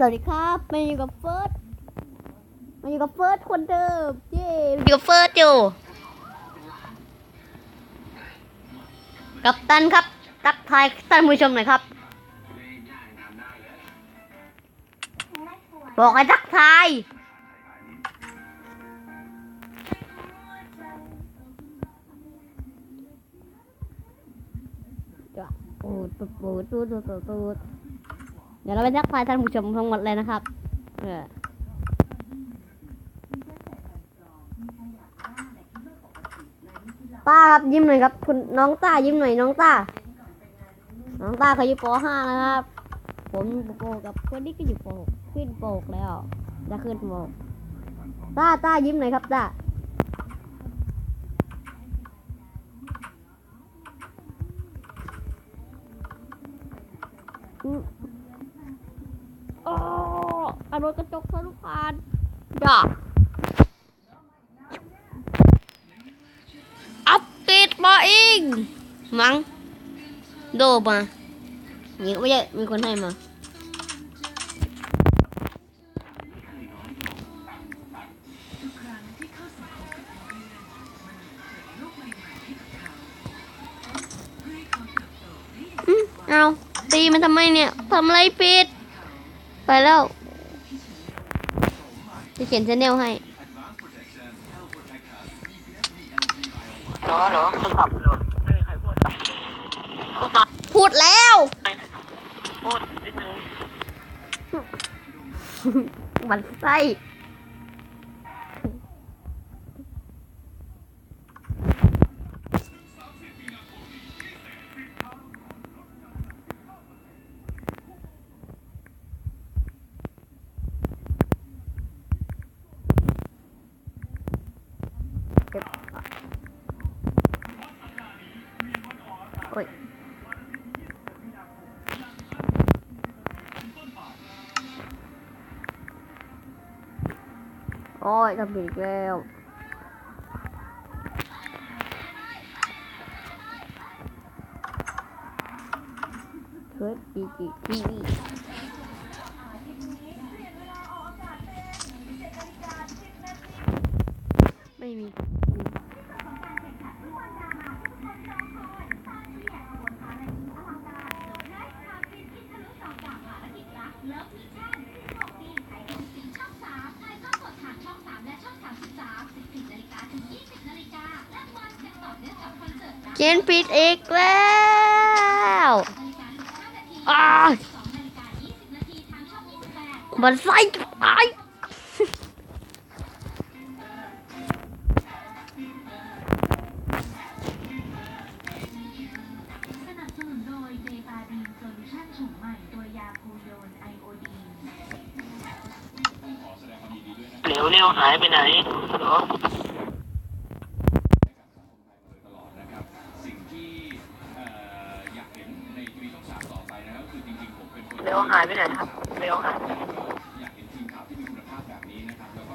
สวัสดีครับมาอยู่กับเฟิร์สมาอยู่กับเฟิร์สคนเดิมเย้มาอยู่กับเฟิร์สอยู่ กับตันครับทักทายท่านผู้ชมหน่อยครับ บอกให้ทักทายจะปูดปูดปูดปูดปูดปู เดี๋ยวเราไปทักทายท่านผู้ชมทั้งหมดเลยนะครับเออต้าครับยิ้มหน่อยครับ คุณน้องต้ายิ้มหน่อยน้องต้าน้องต้าเขาอยู่ป .5 นะครับ ผมอยู่ป .6 กับคนนี้ก็อยู่ป .6 ขึ้นป .6 แล้ว จะขึ้นป .6 ต้าต้ายิ้มหน่อยครับต้าอืม โอ้อารมณ์กระจกทะลุผ่านจ้าอัปเดตมาเองมั้งโดมานี่ไม่ใช่มีคนให้มาเอาตีมันทำไมเนี่ยทำอะไรผิด ไปแล้วจะเขียนชแนลให้เหรอเหรอคนขับรถไม่มีใครพูดคนขับพูดแล้ว พูดนิดนึง มันไส้ อ้ยทำผิดแล้วเฮ้ยปีกีทีวีไม่มี เขียนผิดอีกแล้วอ้ายมันไส้ตาย สนับสนุนโดยเบตาดีนโซลูชั่นถุงใหม่ตัวยาคูโยนไอโอดีน เร็วเร็วหายไปไหน หายไปไหนครับเร็วหายอยากเห็นทีมข่าวที่มีคุณภาพแบบนี้นะครับแล้วก็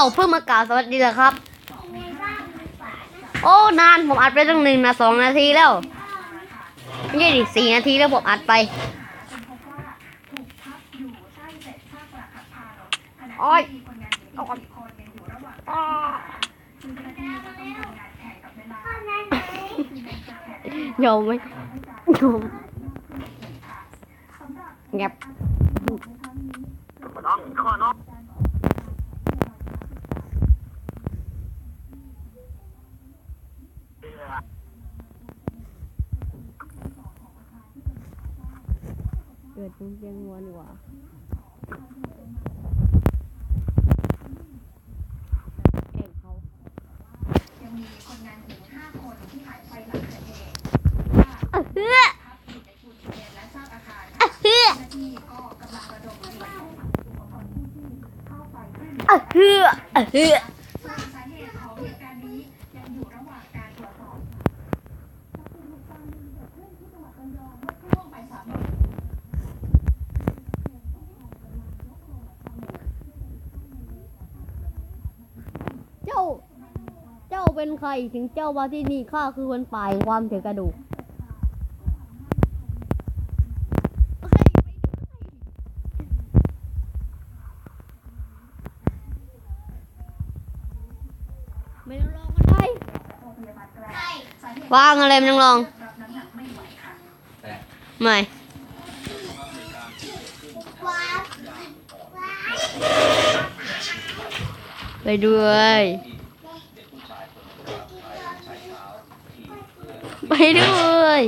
าเพิ่งมากล่าวสวัสดีเหรอครับ โอ้นานผมอัดไปตั้งหนึ่งนะสองนาทีแล้วไม่ใช่ดิสี่นาทีแล้วผมอัดไปโอ้ยโอ้ยอมไหมโยมเงียบข้อน้อง เกิดตรงเตียงนวดีกว่าเก่งเขายังมีคนงานอีกห้าคนที่หายไปหลังเกิดเหตุว่าทับผิดในคุณเรียนและสรางอาคารเจ้าหน้าที่ก็อเข้าไปเหลืเอออ เป็นใครถึงเจ้ามาที่นี่ข้าคือคนป่าแห่งความถือกระดูกไม่ต้องลองกันได้วางอะไรไม่ต้องลอง ไม่ไปด้วย วยด้วย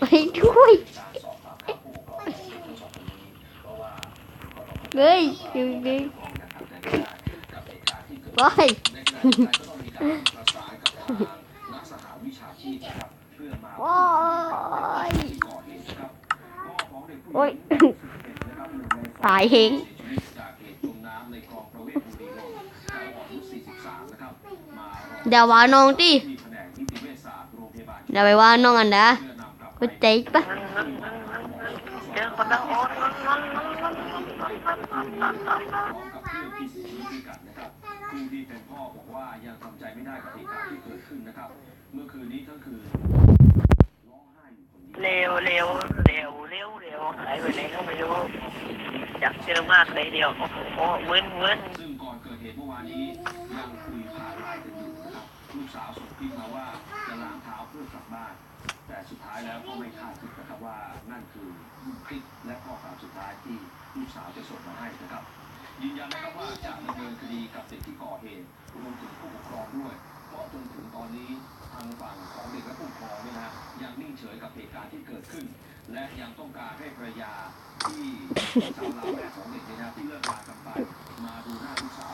ไปด้วยเฮ้ยอยู่ดีไปโอ้ยโอ้ยตายเฮง เดี๋ยวว่าน้องดิที่แผนกนิติเวชศาสตร์โรงพยาบาลเดี๋ยวไปว่าน้องอันนำกลับไปเจ๊ปะผู้ที่เป็นพ่อบอกว่ายังทำใจไม่ได้กับเหตุการณ์ที่เกิดขึ้นนะครับ เมื่อคืนนี้ทั้งคืนร้องไห้อยู่คนเดียวเร็วเร็วเร็วเร็วเร็วหายไปไหนก็ไม่รู้อยากเจอมากเลยเดียวโอ้โหมึนมึนซึ่งก่อนเกิดเหตุเมื่อวานนี้ยังคุย สาวส่งคลิมาว่าจะล้างเท้าเพื่อกลับบ้าน แต่สุดท้ายแล้วก็ไม่คาดคิดนะครับว่านั่นคือคลิปและข้อความสุดท้ายที่ลูกสาวจะส่งมาให้นะครับ ยืนยันนะครับว่าจะดำเนินคดีกับเด็กที่ก่อเหตุรวมถึงผู้ปกครองด้วยเพราะจนถึงตอนนี้ทางฝั่งของเด็กและผู้ปกครองเนี่ยนะฮะยังนิ่งเฉยกับเหตุการณ์ที่เกิดขึ้น และยังต้องการให้ภรรยาที่ชาวลาวแม่ของเด็กเนี่ยนะที่เลิกรากันไปมาดูหน้าลูกสาว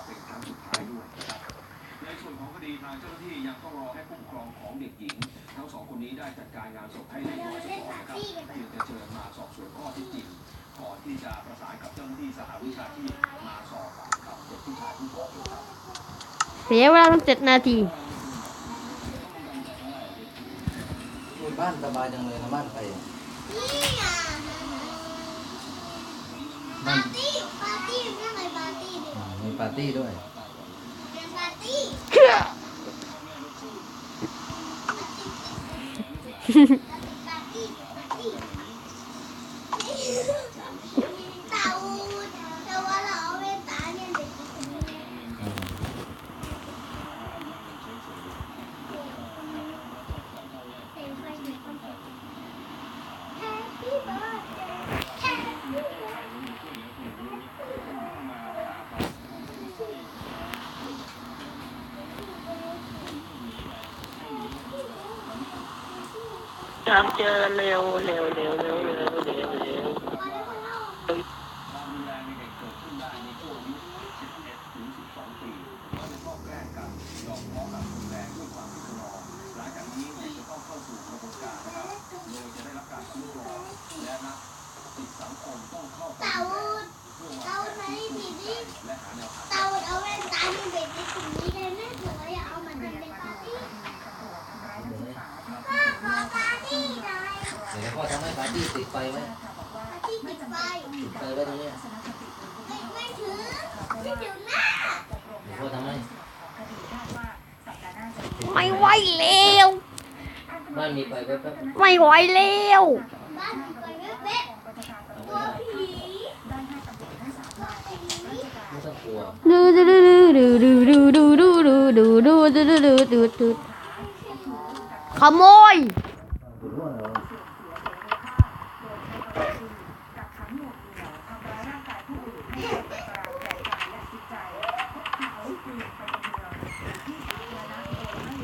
างเจ้าหน้าที่ยังต้องรอให้ผู้ปกครองของเด็กหญิง ทั้งสองคนนี้ได้จัดการงานศพให้เรียบร้อยซะก่อนนะครับจึงจะเชิญมาสอบสวนข้อเที่จริงก่อนที่จะประสานกับเจ้าหน้าที่สหวิชาชีพมาสอบปากคำเด็กผู้ชายผู้ก่อเหตุครับ เสียเวลาตั้งเจ็ดนาทีอยู่บ้านสบายจังเลยนะบ้านใครอะบ้านปาร์ตี้ปาร์ตี้เรื่องอะไรปาร์ตี้ดิ อ่ามีปาร์ตี้ด้วย 哼 哼 ตามเจอเร็วเร็วเร็วเร็วเร็วเร็วเร็วเตาาไม่มีดิเตาเอาแว่นตาที่ดิ ตี้ติดไฟไว้ปาร์ตี้ติดไฟติดไฟไว้ตรงเนี้ยไม่ไม่ถือไม่ถือหน้าเดี๋ยวพ่อทำให้ไม่ไหวแล้วบ้านมีไฟแป๊บไม่ไหวแล้วบ้านมีไฟแว๊บๆเอาๆไว้ตัวได้ผีตัวผีไม่ต้องกลัวดูดูดูดูดูดูดูดูดูดูดูดูดูดูดูขโมย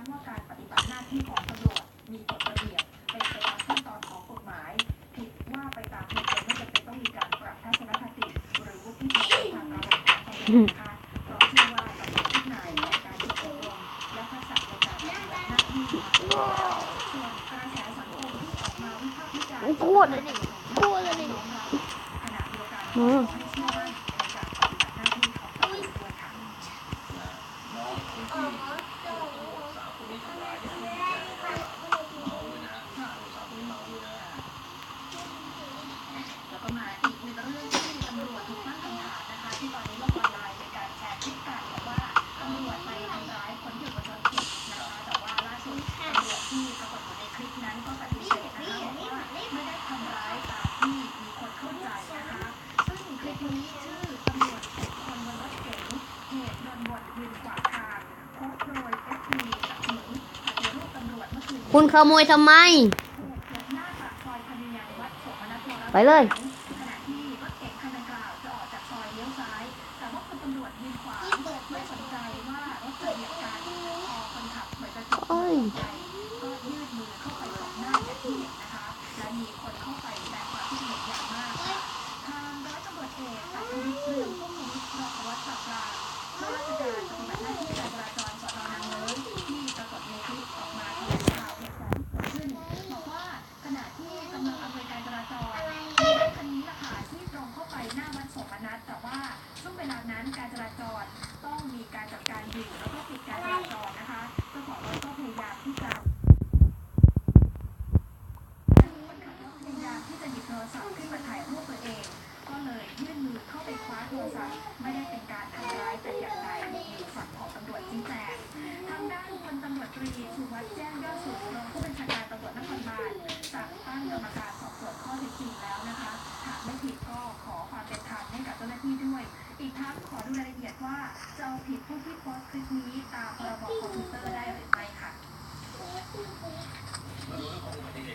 estamos acá. คุณขโมยทำไม ไปเลย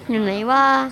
你没哇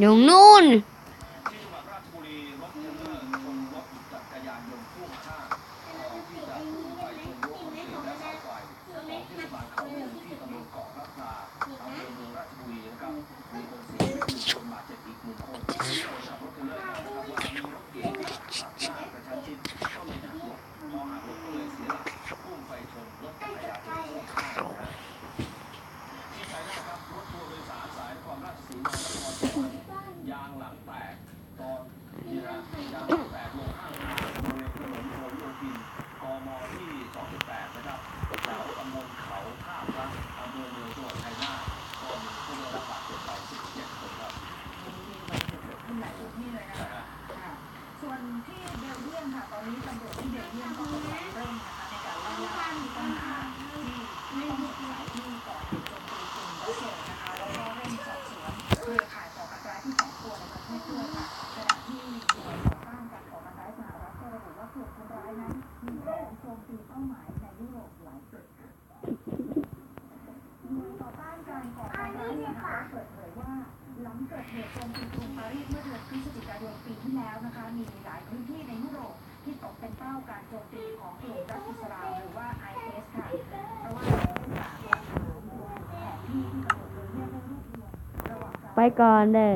อยู่นู่น ไปก่อนเด้อ